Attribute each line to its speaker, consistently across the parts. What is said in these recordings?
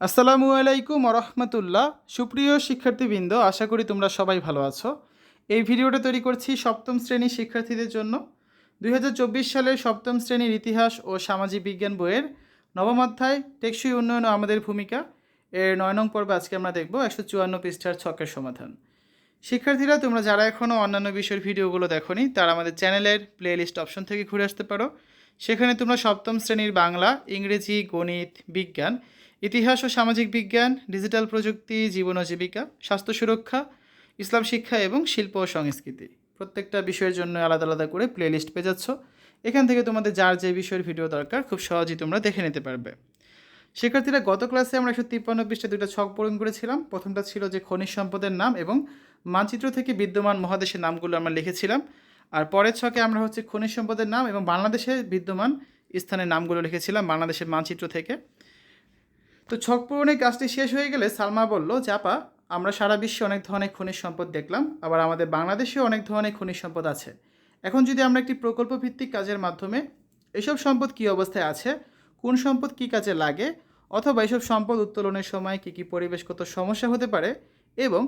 Speaker 1: আসসালামু আলাইকুম রহমতুল্লাহ সুপ্রিয় শিক্ষার্থীবৃন্দ, আশা করি তোমরা সবাই ভালো আছো। এই ভিডিওটা তৈরি করছি সপ্তম শ্রেণির শিক্ষার্থীদের জন্য। দু হাজার চব্বিশ সালের সপ্তম শ্রেণির ইতিহাস ও সামাজিক বিজ্ঞান বইয়ের নবম অধ্যায়, টেকসই উন্নয়ন আমাদের ভূমিকা। এর নয় নং পর্বে আজকে আমরা দেখব একশো চুয়ান্ন পৃষ্ঠার ছকের সমাধান। শিক্ষার্থীরা, তোমরা যারা এখনও অন্যান্য বিষয়ের ভিডিওগুলো দেখোনি, তারা আমাদের চ্যানেলের প্লে লিস্ট অপশন থেকে ঘুরে আসতে পারো। সেখানে তোমরা সপ্তম শ্রেণির বাংলা, ইংরেজি, গণিত, বিজ্ঞান, ইতিহাস ও সামাজিক বিজ্ঞান, ডিজিটাল প্রযুক্তি, জীবন ও জীবিকা, স্বাস্থ্য সুরক্ষা, ইসলাম শিক্ষা এবং শিল্প ও সংস্কৃতি। প্রত্যেকটা বিষয়ের জন্য আলাদা আলাদা করে প্লে লিস্ট পেয়ে যাচ্ছ। এখান থেকে তোমাদের যার যে বিষয়ের ভিডিও দরকার, খুব সহজেই তোমরা দেখে নিতে পারবে। শিক্ষার্থীরা গত ক্লাসে আমরা একশো তিপ্পান্ন পৃষ্ঠে দুটো ছক পূরণ করেছিলাম। প্রথমটা ছিল যে খনিজ সম্পদের নাম এবং মানচিত্র থেকে বিদ্যমান মহাদেশের নামগুলো আমরা লিখেছিলাম। আর পরের ছকে আমরা হচ্ছে খনিজ সম্পদের নাম এবং বাংলাদেশে বিদ্যমান স্থানের নামগুলো লিখেছিলাম বাংলাদেশের মানচিত্র থেকে। তো ছক পূরণের কাজটি শেষ হয়ে গেলে সালমা বলল চাপা আমরা সারা বিশ্বে অনেক ধরনের খনিজ সম্পদ দেখলাম, আবার আমাদের বাংলাদেশেও অনেক ধরনের খনিজ সম্পদ আছে। এখন যদি আমরা একটি প্রকল্প ভিত্তিক কাজের মাধ্যমে এসব সম্পদ কী অবস্থায় আছে, কোন সম্পদ কী কাজে লাগে, অথবা এসব সম্পদ উত্তোলনের সময় কী কী পরিবেশগত সমস্যা হতে পারে, এবং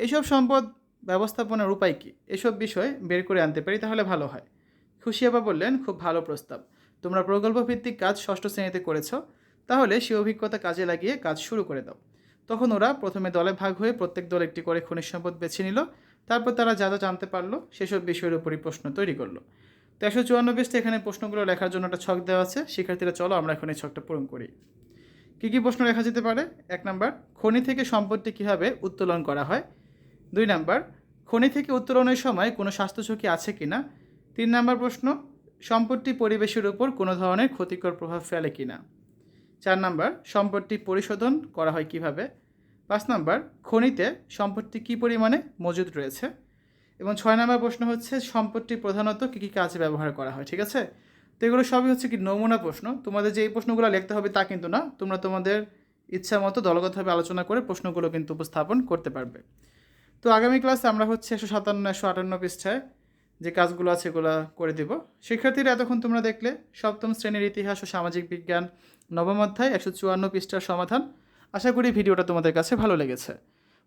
Speaker 1: এসব সম্পদ ব্যবস্থাপনার উপায় কী? এসব বিষয় বের করে আনতে পারি তাহলে ভালো হয়। খুশিয়াবা বললেন, খুব ভালো প্রস্তাব। তোমরা প্রকল্পভিত্তিক কাজ ষষ্ঠ শ্রেণীতে করেছ, তাহলে সে অভিজ্ঞতা কাজে লাগিয়ে কাজ শুরু করে দাও। তখন ওরা প্রথমে দলে ভাগ হয়ে প্রত্যেক দল একটি করে খনিজ সম্পদ বেছে নিল। তারপর তারা যা যা জানতে পারল, সেসব বিষয়ের উপরই প্রশ্ন তৈরি করল। তো একশো চুয়ান্ন এখানে প্রশ্নগুলো লেখার জন্য একটা ছক দেওয়া আছে। শিক্ষার্থীরা, চলো আমরা এখন এই ছকটা পূরণ করি। কী কী প্রশ্ন লেখা যেতে পারে? এক নাম্বার, খনি থেকে সম্পদটি কীভাবে উত্তোলন করা হয়? দুই নাম্বার, খনি থেকে উত্তোলনের সময় কোনো স্বাস্থ্য ঝুঁকি আছে কি না তিন নাম্বার প্রশ্ন, সম্পত্তি পরিবেশের উপর কোনো ধরনের ক্ষতিকর প্রভাব ফেলে কি না চার নাম্বার, সম্পত্তি পরিশোধন করা হয় কীভাবে? পাঁচ নাম্বার, খনিতে সম্পত্তি কী পরিমাণে মজুদ রয়েছে? এবং ছয় নম্বর প্রশ্ন হচ্ছে সম্পত্তি প্রধানত কী কী কাজে ব্যবহার করা হয়, ঠিক আছে? তো এগুলো সবই হচ্ছে কি নমুনা প্রশ্ন। তোমাদের যে এই প্রশ্নগুলো লিখতে হবে তা কিন্তু না, তোমরা তোমাদের ইচ্ছা মতো দলগতভাবে আলোচনা করে প্রশ্নগুলো কিন্তু উপস্থাপন করতে পারবে। তো আগামী ক্লাসে আমরা হচ্ছে একশো সাতান্ন, একশো আটান্ন পৃষ্ঠায় যে কাজগুলো আছে এগুলো করে দিব। শিক্ষার্থীরা এতক্ষণ তোমরা দেখলে, সপ্তম শ্রেণির ইতিহাস ও সামাজিক বিজ্ঞান, নবম অধ্যায়, একশো চুয়ান্ন পৃষ্ঠার সমাধান। আশা করি ভিডিওটা তোমাদের কাছে ভালো লেগেছে।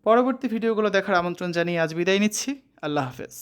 Speaker 1: পরবর্তী ভিডিওগুলো দেখার আমন্ত্রণ জানিয়ে আজ বিদায় নিচ্ছি। আল্লাহ হাফেজ।